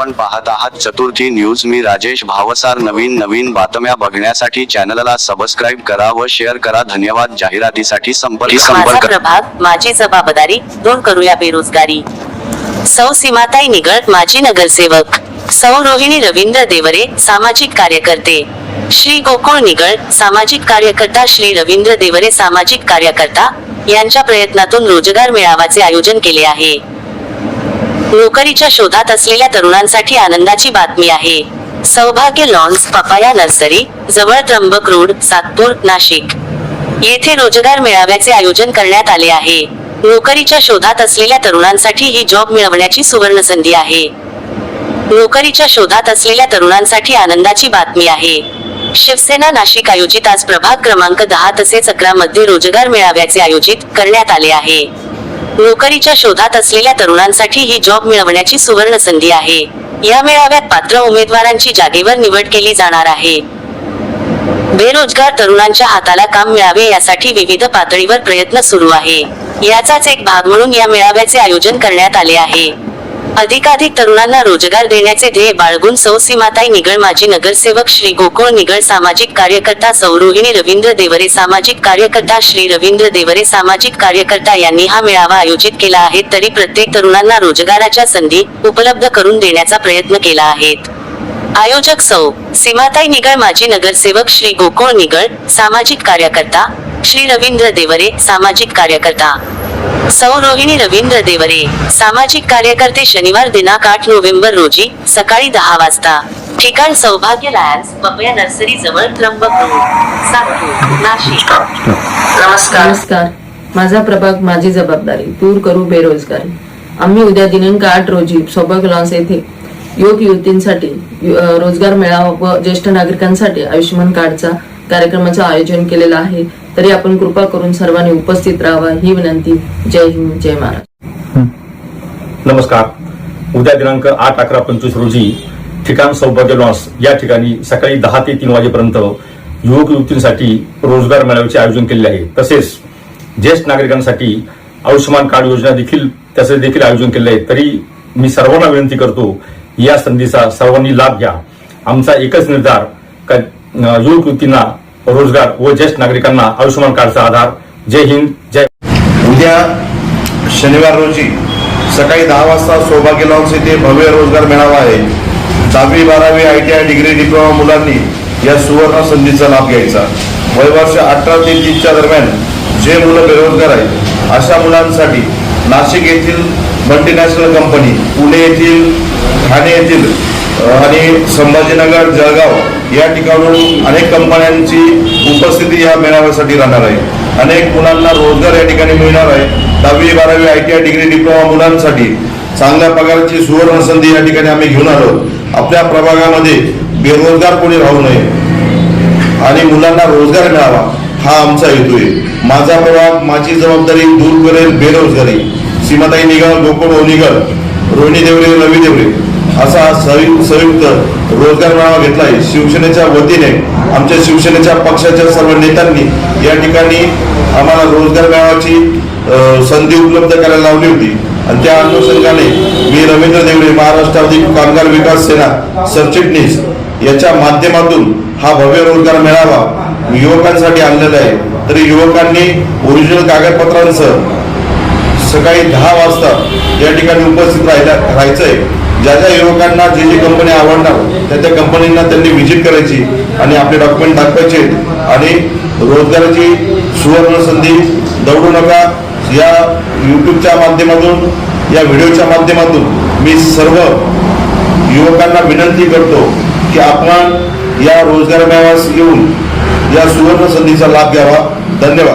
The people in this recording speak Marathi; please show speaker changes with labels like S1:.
S1: आपण पाहत आहात चतुर्थी न्यूज. मी राजेश भावसार. नवीन नवीन बातम्या बघण्यासाठी चॅनलला सबस्क्राईब करा व शेअर करा. धन्यवाद. जाहिरातीसाठी संपर्क संपर्क
S2: प्रभाग माझी जबाबदारी दूर करूया बेरोजगारी. सौ सीमाताई निगळ माजी नगरसेवक. सौ रोहिणी रवींद्र देवरे सामाजिक कार्यकर्ते. श्री गोकुळ निगळ सामाजिक कार्यकर्ता श्री रवींद्र देवरे सामाजिक कार्यकर्ता यांच्या प्रयत्नातून रोजगार मेळाव्याचे आयोजन केले आहे. नोकरीच्या शोधात असलेल्या तरुणांसाठी आनंदाची बातमी आहे. सौभाग्य लॉन्स पपाया नर्सरी जवळ त्र्यंबक रोड सातपूर नाशिक. येथे रोजगार मेळाव्याचे आयोजन करण्यात आले आहे. नोकरीच्या शोधात असलेल्या तरुणांसाठी ही जॉब मिळवण्याची सुवर्ण संधी आहे. नोकरीच्या शोधात असलेल्या तरुणांसाठी आनंदाची बातमी आहे. शिवसेना नाशिक आयोजित आज प्रभाग क्रमांक दहा तसेच अकरा मध्ये रोजगार मेळाव्याचे आयोजित करण्यात आले आहे. नोकरीच्या शोधात असलेल्या तरुणांसाठी ही जॉब मिळवण्याची सुवर्ण संधी आहे. या मेळाव्यात पात्र उमेदवारांची जागेवर निवड केली जाणार आहे. बेरोजगार तरुणांच्या हाताला काम मिळावे यासाठी विविध पातळीवर प्रयत्न सुरू आहे. याचाच एक भाग म्हणून या मेळाव्याचे आयोजन करण्यात आले आहे. अधिकाधिक तरुणांना रोजगार देण्याचे ध्येय बाळगून सौ सीमाताई निगळ माजी नगरसेवक श्री गोकुळ निगळ सामाजिक कार्यकर्ता सौ रोहिणी रवींद्र देवरे सामाजिक कार्यकर्ता श्री रवींद्र देवरे सामाजिक कार्यकर्ता यांनी हा मेळावा आयोजित केला आहे. तरी प्रत्येक तरुणांना रोजगाराच्या संधी उपलब्ध करून देण्याचा प्रयत्न केला आहे. आयोजक सौ सीमाताई निगळ माजी नगरसेवक श्री गोकुळ निगळ सामाजिक कार्यकर्ता श्री रवींद्र देवरे सामाजिक कार्यकर्ता सौ रोहिणी रवींद्र देवरे. सामाजिक कार्यकर्ते शनिवार दिनांक आठ नोव्हेंबर रोजी सकाळी दहा वाजता. ठिकाण सौभाग्य लायन्स पपया नर्सरी जवळ त्र्यंबक रोड. सातपूर नाशिक. नमस्कार.
S3: नमस्कार. माझा प्रभाग माझी जबाबदारी. दूर करू बेरोजगारी. आम्ही उद्या दिनांक आठ रोजी सौभाग्य लॉन्स येथे युवक युवतींसाठी रोजगार मेळावा व ज्येष्ठ नागरिकांसाठी आयुष्यमान कार्डचा कार्यक्रमाचं आयोजन केलेलं आहे. तरी आपण कृपा करून सर्वांनी उपस्थित राहावा. ही विनंती. जय हिंद जय महाराज
S4: नमस्कार. उद्या दिनांक आठ अकरा पंचवीस रोजी ठिकाण सौभाग्य लॉन्स या ठिकाणी सकाळी दहा ते तीन वाजेपर्यंत युवक युवतींसाठी रोजगार मेळाव्याचे आयोजन केले आहे. तसेच ज्येष्ठ नागरिकांसाठी आयुष्यमान कार्ड योजना देखील त्याचे देखील आयोजन केले आहे. तरी मी सर्वांना विनंती करतो या संधीचा सर्वांनी लाभ घ्या. आमचा एकच निर्धार का युवक युवतींना रोजगार व ज्येष्ठ नागरिकांना आयुष्यमान कार्डचा आधार. जय हिंद जय
S5: उद्या शनिवार रोजी सकाळी दहा वाजता सौभाग्य लॉन्स येथे भव्य रोजगार मेळावा आहे. दहावी बारावी I T I degree diploma मुलांनी या सुवर्ण संधीचा लाभ घ्यायचा. वयवर्ष अठरा ते तीसच्या दरम्यान जे मुलं बेरोजगार आहेत अशा मुलांसाठी नाशिक येथील मल्टीनॅशनल कंपनी पुणे येथील ठाणे येथील आणि संभाजीनगर जळगाव या ठिकाणून अनेक कंपन्यांची उपस्थिती या मेळाव्यासाठी राहणार आहे. अनेक मुलांना रोजगार या ठिकाणी मिळणार आहे. दहावी बारावी I T I degree diploma मुलांसाठी चांगल्या पगाराची सुवर्ण संधी या ठिकाणी आम्ही घेऊन आलो. आपल्या प्रभागामध्ये बेरोजगार कोणी राहू नये आणि मुलांना रोजगार मिळावा हा आमचा हेतू आहे. माझा प्रभाग माझी जबाबदारी दूर करेल बेरोजगारी. सीमाताई निगाव गोकुळ ओनिगळ रोहिणी देवरे रवी देवरे. असा संयुक्त रोजगार मेळावा घेतला आहे शिवसेनेच्या वतीने आमच्या शिवसेनेच्या पक्षाच्या सर्व नेत्यांनी या ठिकाणी आम्हाला रोजगार मेळाव्याची संधी उपलब्ध करायला लावली होती. आणि त्या अनुषंगाने मी रवींद्र देवरे महाराष्ट्रातील कामगार विकास सेना सरचिटणीस याच्या माध्यमातून हा भव्य रोजगार मेळावा युवकांसाठी आणलेला आहे. तरी युवकांनी ओरिजिनल कागदपत्रांसह सकाळी दहा वाजता या ठिकाणी उपस्थित राहायला राहायचंय. ज्या ज्या युवकांना जे जी कंपनी आवडणार त्या त्या कंपनींना त्यांनी व्हिजिट करायची आणि आपले डॉक्युमेंट दाखवायचे. आणि रोजगाराची सुवर्ण संधी दौडू नका. या यूट्यूबच्या माध्यमातून या व्हिडिओच्या माध्यमातून मी सर्व युवकांना विनंती करतो की आपण या रोजगार मेळाव्यास येऊन या सुवर्ण संधीचा लाभ घ्यावा. धन्यवाद.